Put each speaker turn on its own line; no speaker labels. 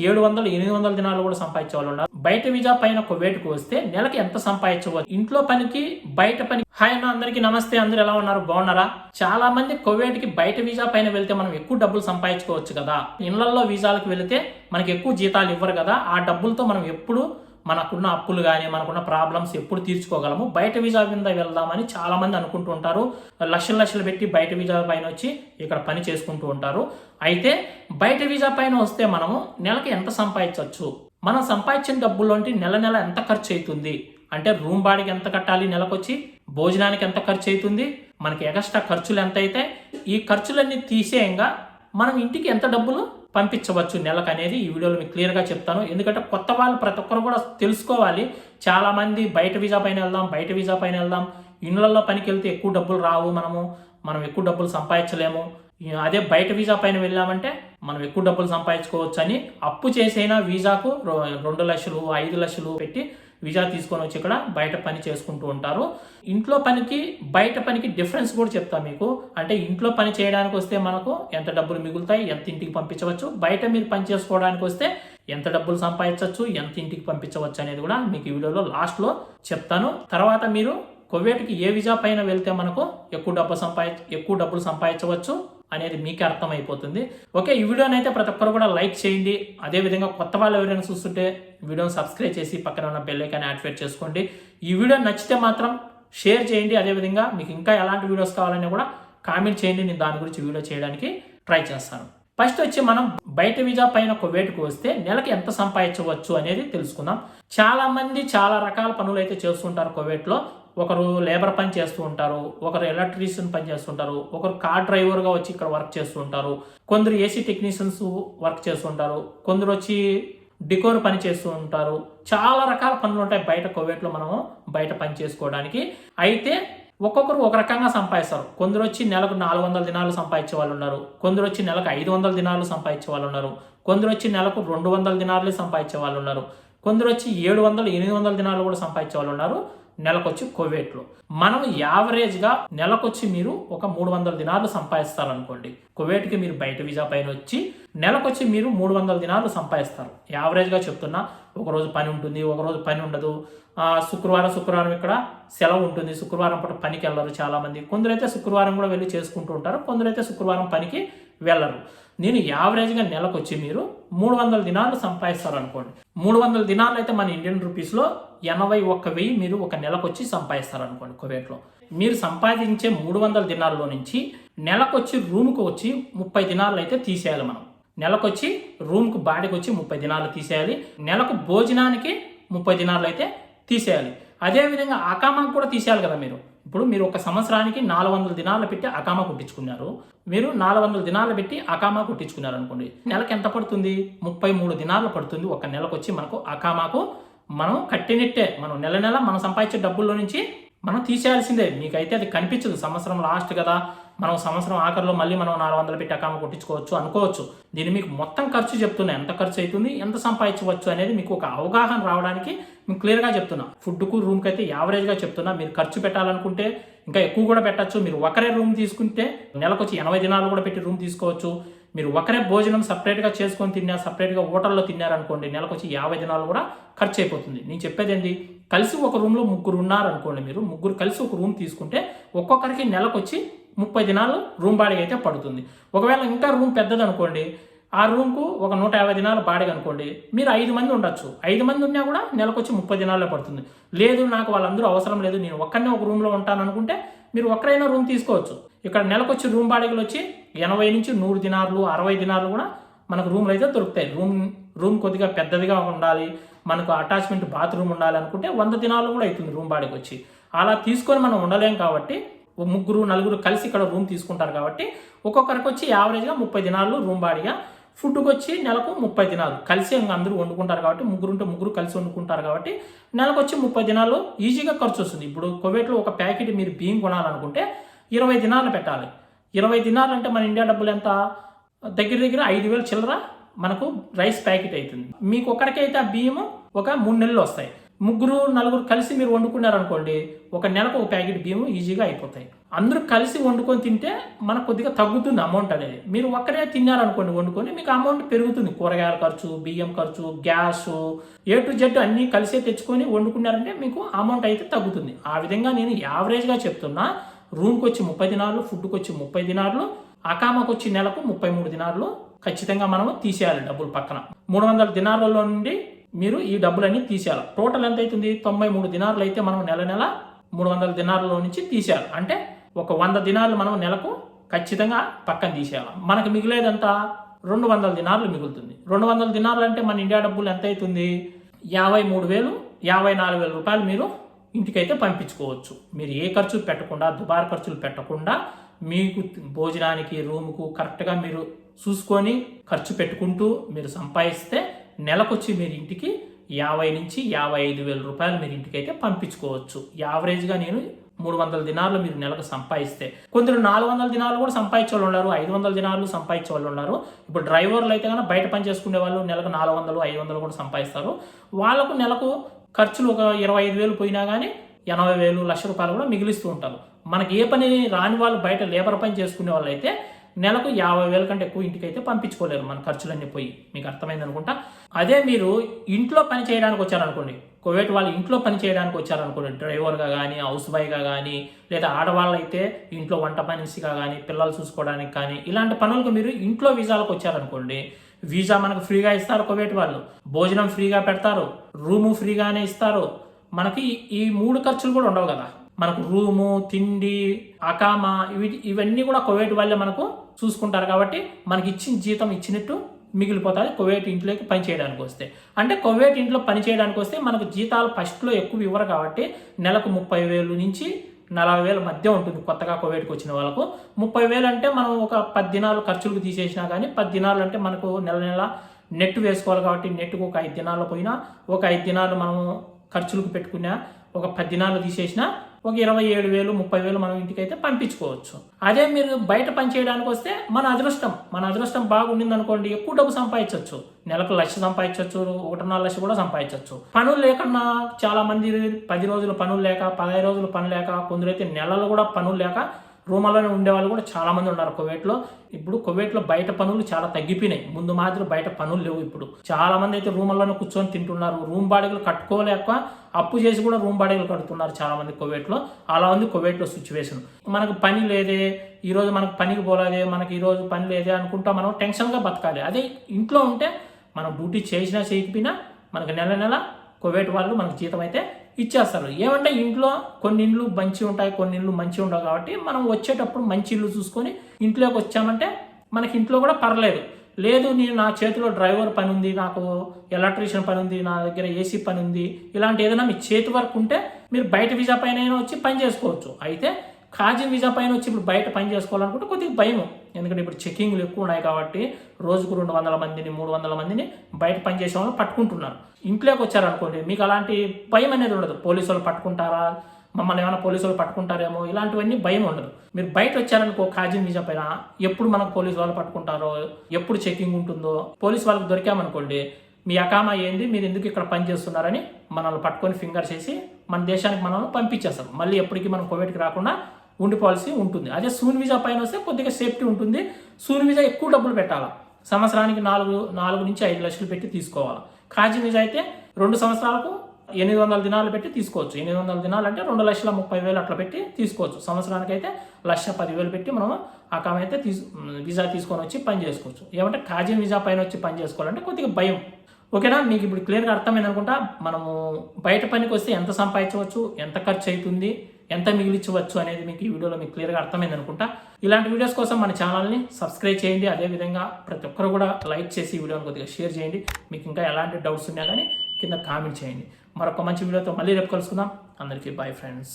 ఏడు వందలు ఎనిమిది వందల దినాలు కూడా సంపాదించే వాళ్ళు ఉన్నారు. బయట వీజా పైన కువైట్కి వస్తే నెలకి ఎంత సంపాదించవచ్చు? ఇంట్లో పనికి బయట పని హాయ్ అన్న అందరికీ నమస్తే. అందరు ఎలా ఉన్నారు? బాగున్నారా? చాలా మంది కువైట్కి బయట వీజా పైన వెళ్తే మనం ఎక్కువ డబ్బులు సంపాదించుకోవచ్చు కదా. ఇళ్ళలో వీజాలకు వెళితే మనకి ఎక్కువ జీతాలు ఇవ్వరు కదా. ఆ డబ్బులతో మనం ఎప్పుడు మనకున్న అప్పులు కానీ మనకున్న ప్రాబ్లమ్స్ ఎప్పుడు తీర్చుకోగలము? బయట వీసా కింద వెళ్దామని చాలామంది అనుకుంటూ ఉంటారు. లక్షలు లక్షలు పెట్టి బయట వీసా పైన వచ్చి ఇక్కడ పని చేసుకుంటూ ఉంటారు. అయితే బయట వీసా పైన వస్తే మనము నెలకి ఎంత సంపాదించవచ్చు? మనం సంపాదించిన డబ్బుల్లోంటి నెల నెల ఎంత ఖర్చు అవుతుంది అంటే రూమ్ బాడికి ఎంత కట్టాలి నెలకొచ్చి? భోజనానికి ఎంత ఖర్చు అవుతుంది మనకి ఎక్స్ట్రా ఖర్చులు ఎంత అయితే ఈ ఖర్చులన్నీ తీసేయంగా మనం ఇంటికి ఎంత డబ్బులు పంపించవచ్చు నెలకు అనేది. ఈ వీడియోలో మీకు క్లియర్గా చెప్తాను. ఎందుకంటే కొత్త వాళ్ళు ప్రతి ఒక్కరు కూడా తెలుసుకోవాలి. చాలామంది బయట వీసా పైన వెళ్దాం బయట వీసా పైన వెళ్దాం. ఇండ్లలో పనికి వెళ్తే ఎక్కువ డబ్బులు రావు మనము. మనం ఎక్కువ డబ్బులు సంపాదించలేము. అదే బయట వీసా పైన వెళ్ళామంటే మనం ఎక్కువ డబ్బులు సంపాదించుకోవచ్చు అని అప్పు చేసైనా వీసాకు రెండు లక్షలు ఐదు లక్షలు పెట్టి వీసా తీసుకొని వచ్చి ఇక్కడ బయట పని చేసుకుంటూ ఉంటారు. ఇంట్లో పనికి బయట పనికి డిఫరెన్స్ కూడా చెప్తా మీకు. అంటే ఇంట్లో పని చేయడానికి వస్తే మనకు ఎంత డబ్బులు మిగులుతాయి ఎంత ఇంటికి పంపించవచ్చు? బయట మీరు పని చేసుకోవడానికి వస్తే ఎంత డబ్బులు సంపాదించవచ్చు ఎంత ఇంటికి పంపించవచ్చు అనేది కూడా మీకు ఈ వీడియోలో లాస్ట్లో చెప్తాను. తర్వాత మీరు కువైట్కి ఏ వీజా పైన వెళ్తే మనకు ఎక్కువ డబ్బు సంపాది ఎక్కువ డబ్బులు సంపాదించవచ్చు? అనేది మీకే అర్థమైపోతుంది. ఓకే ఈ వీడియోని అయితే ప్రతి ఒక్కరు కూడా లైక్ చేయండి. అదేవిధంగా కొత్త వాళ్ళు ఎవరైనా చూస్తుంటే వీడియోని సబ్స్క్రైబ్ చేసి పక్కన ఉన్న బెల్ ఐకాన్ యాక్టివేట్ చేసుకోండి. ఈ వీడియో నచ్చితే మాత్రం షేర్ చేయండి. అదేవిధంగా మీకు ఇంకా ఎలాంటి వీడియోస్ కావాలని కూడా కామెంట్ చేయండి. నేను దాని గురించి వీడియో చేయడానికి ట్రై చేస్తాను. ఫస్ట్ వచ్చి మనం బయట వీజా పైన కువైట్కి వస్తే నెలకి ఎంత సంపాదించవచ్చు అనేది తెలుసుకుందాం. చాలా మంది చాలా రకాల పనులు అయితే చేస్తుంటారు కువైట్లో. ఒకరు లేబర్ పని చేస్తూ ఉంటారు ఒకరు ఎలక్ట్రీషియన్ పని చేస్తుంటారు ఒకరు కార్ డ్రైవర్గా వచ్చి ఇక్కడ వర్క్ చేస్తూ ఉంటారు కొందరు ఏసీ టెక్నీషియన్స్ వర్క్ చేస్తుంటారు కొందరు వచ్చి డికోర్ పని చేస్తూ ఉంటారు. చాలా రకాల పనులు ఉంటాయి బయట కోవిడ్లో మనము బయట పని చేసుకోవడానికి. అయితే ఒక్కొక్కరు ఒక రకంగా సంపాదిస్తారు. కొందరు వచ్చి నెలకు నాలుగు వందల దినాలు సంపాదించే వాళ్ళు ఉన్నారు. కొందరు వచ్చి నెలకు ఐదు వందల దినాలు సంపాదించే వాళ్ళు ఉన్నారు. కొందరు వచ్చి నెలకు రెండు వందల దినాలు సంపాదించే వాళ్ళు ఉన్నారు. కొందరు వచ్చి ఏడు వందలు ఎనిమిది వందల దినాలు కూడా సంపాదించే వాళ్ళు ఉన్నారు. నెలకొచ్చి కువైట్లో. మనం యావరేజ్గా నెలకొచ్చి మీరు ఒక మూడు వందల దినాలు సంపాదిస్తారనుకోండి. కువైట్కి మీరు బయట వీసా పైన వచ్చి నెలకొచ్చి మీరు మూడు వందల దినాలు సంపాదిస్తారు. యావరేజ్గా చెప్తున్నా ఒకరోజు పని ఉంటుంది ఒకరోజు పని ఉండదు. శుక్రవారం శుక్రవారం ఇక్కడ సెలవు ఉంటుంది. శుక్రవారం పూట పనికి వెళ్ళరు చాలామంది. కొందరైతే శుక్రవారం కూడా వెళ్ళి చేసుకుంటూ ఉంటారు కొందరైతే శుక్రవారం పనికి వెళ్ళరు. నేను యావరేజ్గా నెలకొచ్చి మీరు మూడు వందల దినాలు సంపాదిస్తారు అనుకోండి మూడు వందల దినాలు అయితే మన ఇండియన్ రూపీస్లో ఎనభై ఒక్క వెయ్యి మీరు ఒక నెలకు వచ్చి సంపాదిస్తారు అనుకోండి కువైట్లో. మీరు సంపాదించే మూడు వందల దినాల్లో నుంచి నెలకొచ్చి రూమ్కి వచ్చి ముప్పై దినాలు అయితే తీసేయాలి మనం. నెలకొచ్చి రూమ్కు బాడీకి వచ్చి ముప్పై దినాలు తీసేయాలి. నెలకు భోజనానికి ముప్పై దినాలు అయితే తీసేయాలి. అదేవిధంగా అకామాకు కూడా తీసేయాలి కదా మీరు. ఇప్పుడు మీరు ఒక సంవత్సరానికి నాలుగు వందల దినాలు పెట్టి అకామా కుట్టించుకున్నారు. మీరు నాలుగు వందల దినాలు పెట్టి అకామా కుట్టించుకున్నారు అనుకోండి నెలకు ఎంత పడుతుంది? ముప్పై మూడు దినాలు పడుతుంది. ఒక నెలకు వచ్చి మనకు అకామాకు మనం కట్టినట్టే మనం నెల నెల మనం సంపాదించే డబ్బుల్లో నుంచి మనం తీసేయాల్సిందే. మీకైతే అది కనిపించదు. సంవత్సరం లాస్ట్ కదా. మనం సంవత్సరం ఆఖరిలో మళ్ళీ మనం నాలుగు వందలు పెట్టి అకామ కొట్టించుకోవచ్చు అనుకోవచ్చు. దీన్ని మీకు మొత్తం ఖర్చు చెప్తున్నా. ఎంత ఖర్చు అవుతుంది ఎంత సంపాదించవచ్చు అనేది మీకు ఒక అవగాహన రావడానికి మేము క్లియర్గా చెప్తున్నా. ఫుడ్కు రూమ్కి అయితే యావరేజ్గా చెప్తున్నా. మీరు ఖర్చు పెట్టాలనుకుంటే ఇంకా ఎక్కువ కూడా పెట్టచ్చు. మీరు ఒకరే రూమ్ తీసుకుంటే నెలకొచ్చి ఎనభై దినాలు కూడా పెట్టి రూమ్ తీసుకోవచ్చు. మీరు ఒకరే భోజనం సపరేట్గా చేసుకొని తిన్నా సపరేట్గా హోటల్లో తిన్నారనుకోండి నెలకొచ్చి యాభై దినాలు కూడా ఖర్చు అయిపోతుంది. నేను చెప్పేది ఏంటి కలిసి ఒక రూమ్లో ముగ్గురు ఉన్నారనుకోండి మీరు ముగ్గురు కలిసి ఒక రూమ్ తీసుకుంటే ఒక్కొక్కరికి నెలకొచ్చి ముప్పై దినాలు రూమ్ బాడీ అయితే పడుతుంది. ఒకవేళ ఇంకా రూమ్ పెద్దది అనుకోండి ఆ రూమ్కు ఒక నూట యాభై దినాలు బాడీ అనుకోండి మీరు ఐదు మంది ఉండొచ్చు. ఐదు మంది ఉన్నా కూడా నెలకొచ్చి ముప్పై దినాల్లో పడుతుంది. లేదు నాకు వాళ్ళందరూ అవసరం లేదు నేను ఒక్కనే ఒక రూమ్లో ఉంటాను అనుకుంటే మీరు ఒక్కరైనా రూమ్ తీసుకోవచ్చు. ఇక్కడ నెలకొచ్చి రూమ్ బాడీలు వచ్చి ఎనభై నుంచి నూరు దినాలు అరవై దినాలు కూడా మనకు రూమ్లు అయితే దొరుకుతాయి. రూమ్ రూమ్ కొద్దిగా పెద్దదిగా ఉండాలి మనకు అటాచ్మెంట్ బాత్రూమ్ ఉండాలి అనుకుంటే వంద దినాలు కూడా అవుతుంది రూమ్ బాడికి వచ్చి. అలా తీసుకొని మనం ఉండలేం కాబట్టి ఓ ముగ్గురు నలుగురు కలిసి ఇక్కడ రూమ్ తీసుకుంటారు కాబట్టి ఒక్కొక్కరికి వచ్చి యావరేజ్గా ముప్పై దినాలు రూమ్ బాడిగా ఫుడ్కి వచ్చి నెలకు ముప్పై దినాలు కలిసి ఇంకా అందరూ వండుకుంటారు కాబట్టి ముగ్గురు ఉంటే ముగ్గురు కలిసి వండుకుంటారు కాబట్టి నెలకు వచ్చి ముప్పై దినాలు ఈజీగా ఖర్చు వస్తుంది. ఇప్పుడు కువైట్లో ఒక ప్యాకెట్ మీరు బియ్యం కొనాలనుకుంటే ఇరవై దినాలు పెట్టాలి. ఇరవై దినాలు అంటే మన ఇండియా డబ్బులు ఎంత? దగ్గర దగ్గర ఐదు వేలు చిల్లర మనకు రైస్ ప్యాకెట్ అవుతుంది మీకు ఒక్కరికైతే ఆ బియ్యము ఒక మూడు నెలలు వస్తాయి. ముగ్గురు నలుగురు కలిసి మీరు వండుకున్నారనుకోండి ఒక నెలకు ఒక ప్యాకెట్ బియ్యం ఈజీగా అయిపోతాయి. అందరూ కలిసి వండుకొని తింటే మనకు కొద్దిగా తగ్గుతుంది అమౌంట్ అనేది. మీరు ఒక్కరే తిన్నారనుకోండి వండుకొని మీకు అమౌంట్ పెరుగుతుంది. కూరగాయల ఖర్చు బియ్యం ఖర్చు గ్యాస్ ఏ టు జెడ్ అన్నీ కలిసే తెచ్చుకొని వండుకున్నారంటే మీకు అమౌంట్ అయితే తగ్గుతుంది. ఆ విధంగా నేను యావరేజ్గా చెప్తున్నా రూమ్కి వచ్చి ముప్పై దినాలు ఫుడ్కి వచ్చి ముప్పై దినాలు అకామకు వచ్చి నెలకు ముప్పై మూడు దినాలు ఖచ్చితంగా మనం తీసేయాలి డబ్బులు పక్కన. మూడు వందల దినాలలో నుండి మీరు ఈ డబ్బులన్నీ తీసేయాలి. టోటల్ ఎంత అవుతుంది తొంభై మూడు దినారులు అయితే మనం నెల నెల మూడు వందల దినారుల నుంచి తీసేయాలి. అంటే ఒక వంద దినాలు మనం నెలకు ఖచ్చితంగా పక్కన తీసేయాలి. మనకు మిగిలేదంతా రెండు వందల దినారులు మిగులుతుంది. రెండు వందల దినారులు అంటే మన ఇండియా డబ్బులు ఎంత అవుతుంది యాభై మూడు వేలు యాభై నాలుగు వేల రూపాయలు మీరు ఇంటికైతే పంపించుకోవచ్చు. మీరు ఏ ఖర్చు పెట్టకుండా దుబారా ఖర్చులు పెట్టకుండా మీకు భోజనానికి రూముకు కరెక్ట్గా మీరు చూసుకొని ఖర్చు పెట్టుకుంటూ మీరు సంపాదిస్తే నెలకొచ్చి మీరు ఇంటికి యాభై నుంచి యాభై ఐదు వేల రూపాయలు మీరు ఇంటికైతే పంపించుకోవచ్చు. యావరేజ్గా నేను మూడు వందల దినాలు మీరు నెలకు సంపాదిస్తే. కొందరు నాలుగు వందల దినాలు కూడా సంపాదించే వాళ్ళు ఉన్నారు ఐదు వందల దినాలు సంపాదించే వాళ్ళు ఉన్నారు. ఇప్పుడు డ్రైవర్లు అయితే కనుక బయట పని చేసుకునే వాళ్ళు నెలకు నాలుగు వందలు ఐదు వందలు కూడా సంపాదిస్తారు. వాళ్ళకు నెలకు ఖర్చులు ఒక ఇరవై ఐదు వేలు పోయినా కానీ ఎనభై వేలు లక్ష రూపాయలు కూడా మిగిలిస్తూ ఉంటారు. మనకి ఏ పని రాని వాళ్ళు బయట లేబర్ పని చేసుకునే వాళ్ళు అయితే నెలకు యాభై వేల కంటే ఎక్కువ ఇంటికి అయితే పంపించుకోలేరు మన ఖర్చులన్నీ పోయి. మీకు అర్థమైంది అనుకుంటా? అదే మీరు ఇంట్లో పని చేయడానికి వచ్చారనుకోండి కోవేట్ వాళ్ళు ఇంట్లో పని చేయడానికి వచ్చారనుకోండి డ్రైవర్గా కానీ హౌస్ బాయ్గా కానీ లేదా ఆడవాళ్ళు అయితే ఇంట్లో వంట మనిషిగా కానీ పిల్లలు చూసుకోవడానికి కానీ ఇలాంటి పనులకు మీరు ఇంట్లో వీసాలకు వచ్చారనుకోండి వీసా మనకు ఫ్రీగా ఇస్తారు కువైట్ వాళ్ళు. భోజనం ఫ్రీగా పెడతారు. రూము ఫ్రీగానే ఇస్తారు. మనకి ఈ మూడు ఖర్చులు కూడా ఉండవు కదా. మనకు రూము తిండి అకామా ఇవి ఇవన్నీ కూడా కువైట్ వాళ్ళే మనకు చూసుకుంటారు కాబట్టి మనకి ఇచ్చిన జీతం ఇచ్చినట్టు మిగిలిపోతుంది కువైట్ ఇంట్లోకి పని చేయడానికి వస్తే. అంటే కువైట్ ఇంట్లో పని చేయడానికి వస్తే మనకు జీతాలు ఫస్ట్లో ఎక్కువ ఇవ్వరు కాబట్టి నెలకు ముప్పై వేలు నుంచి నలభై వేల మధ్య ఉంటుంది కొత్తగా కోవిడ్కి వచ్చిన వాళ్ళకు. ముప్పై వేలు అంటే మనం ఒక పద్దినాలు ఖర్చులకు తీసేసినా కానీ పది అంటే మనకు నెల నెల నెట్ వేసుకోవాలి కాబట్టి నెట్కు ఒక ఐదు దినాలు పోయినా ఒక ఐదు దినాలు మనము ఖర్చులకు పెట్టుకున్నా ఒక పది దినాలు తీసేసినా ఒక ఇరవై ఏడు వేలు ముప్పై వేలు మనం ఇంటికైతే పంపించుకోవచ్చు. అదే మీరు బయట పని చేయడానికి వస్తే మన అదృష్టం మన అదృష్టం బాగుండింది అనుకోండి ఎక్కువ డబ్బు సంపాదించవచ్చు నెలకు లక్ష సంపాదించవచ్చు ఒకటిన్నర లక్ష కూడా సంపాదించవచ్చు పనులు లేకుండా చాలా మంది పది రోజులు పనులు లేక పదహైదు రోజులు పని లేక కొందరైతే నెలలు కూడా పనులు లేక రూమ్లోనే ఉండేవాళ్ళు కూడా చాలామంది ఉన్నారు కువైట్లో. ఇప్పుడు కువైట్లో బయట పనులు చాలా తగ్గిపోయినాయి. ముందు మాదిరి బయట పనులు లేవు ఇప్పుడు. చాలా మంది అయితే రూమ్లోనే కూర్చొని తింటున్నారు. రూమ్ బాడీలు కట్టుకోలేక అప్పు చేసి కూడా రూమ్ బాడీలు కడుతున్నారు చాలామంది కువైట్లో. అలా ఉంది కువైట్లో సిచ్యువేషన్ మనకు పని లేదే ఈరోజు మనకు పనికి పోలేదే మనకి ఈ రోజు పని లేదే అనుకుంటా మనం టెన్షన్గా బతకాలి. అదే ఇంట్లో ఉంటే మనం డ్యూటీ చేసినా చేయకపోయినా మనకు నెల నెల కువైట్ వాళ్ళు మనకు జీతం అయితే ఇచ్చేస్తారు. ఏమంటే ఇంట్లో కొన్ని ఇండ్లు మంచి ఉంటాయి కొన్ని ఇండ్లు మంచి ఉండవు కాబట్టి మనం వచ్చేటప్పుడు మంచి ఇల్లు చూసుకొని ఇంట్లోకి వచ్చామంటే మనకి ఇంట్లో కూడా పర్లేదు. లేదు నేను నా చేతిలో డ్రైవర్ పని ఉంది నాకు ఎలక్ట్రీషియన్ పని ఉంది నా దగ్గర ఏసీ పని ఉంది ఇలాంటి ఏదైనా మీ చేతి వరకు ఉంటే మీరు బయట వీసా పైన అయినా వచ్చి పని చేసుకోవచ్చు. అయితే కాజీ వీసా పైన వచ్చి ఇప్పుడు బయట పని చేసుకోవాలనుకుంటే కొద్దిగా భయం ఎందుకంటే ఇప్పుడు చెకింగ్లు ఎక్కువ ఉన్నాయి కాబట్టి రోజుకు రెండు వందల మందిని మూడు వందల మందిని బయట పని చేసే వాళ్ళు పట్టుకుంటున్నారు. ఇంట్లోకి వచ్చారనుకోండి మీకు అలాంటి భయం అనేది ఉండదు. పోలీసు వాళ్ళు పట్టుకుంటారా? మమ్మల్ని ఏమైనా పోలీసు వాళ్ళు పట్టుకుంటారేమో? ఇలాంటివన్నీ భయం ఉండదు. మీరు బయట వచ్చారనుకో కాజిన్ నిజం పైన ఎప్పుడు మనకు పోలీసు వాళ్ళు పట్టుకుంటారో ఎప్పుడు చెకింగ్ ఉంటుందో పోలీసు వాళ్ళకి దొరికామనుకోండి మీ అకామా ఏంది? మీరు ఎందుకు ఇక్కడ పని చేస్తున్నారని మనల్ని పట్టుకొని ఫింగర్ చేసి మన దేశానికి మనల్ని పంపించేస్తారు. మళ్ళీ ఎప్పటికీ మనం కోవిడ్కి రాకుండా ఉండిపోవాల్సి ఉంటుంది. అదే సూన్ వీజా పైన వస్తే కొద్దిగా సేఫ్టీ ఉంటుంది. సూన్ వీజా ఎక్కువ డబ్బులు పెట్టాలి? సంవత్సరానికి నాలుగు నాలుగు నుంచి ఐదు లక్షలు పెట్టి తీసుకోవాలి? కాజీ వీజా అయితే రెండు సంవత్సరాలకు ఎనిమిది వందల దినాలు పెట్టి తీసుకోవచ్చు. ఎనిమిది వందల దినాలు అంటే రెండు లక్షల ముప్పై వేలు అట్లా పెట్టి తీసుకోవచ్చు. సంవత్సరానికి అయితే లక్ష పదివేలు పెట్టి మనం ఆ కామ అయితే తీసు వీసా తీసుకొని వచ్చి పని చేసుకోవచ్చు. ఏమంటే కాజీ వీసా పైన వచ్చి పని చేసుకోవాలంటే కొద్దిగా భయం. ఓకేనా? మీకు ఇప్పుడు క్లియర్గా అర్థమైంది అనుకుంటా మనము బయట పనికి వస్తే ఎంత సంపాదించవచ్చు ఎంత ఖర్చు అవుతుంది ఎంత మిగిలించవచ్చు అనేది మీకు ఈ వీడియోలో మీకు క్లియర్గా అర్థమైంది అనుకుంటా. ఇలాంటి వీడియోస్ కోసం మన ఛానల్ని సబ్స్క్రైబ్ చేయండి. అదేవిధంగా ప్రతి ఒక్కరు కూడా లైక్ చేసి వీడియోని కొద్దిగా షేర్ చేయండి. మీకు ఇంకా ఎలాంటి డౌట్స్ ఉన్నా కానీ కింద కామెంట్ చేయండి. మరొక మంచి వీడియోతో మళ్ళీ రేపు కలుసుకుందాం. అందరికీ బాయ్ ఫ్రెండ్స్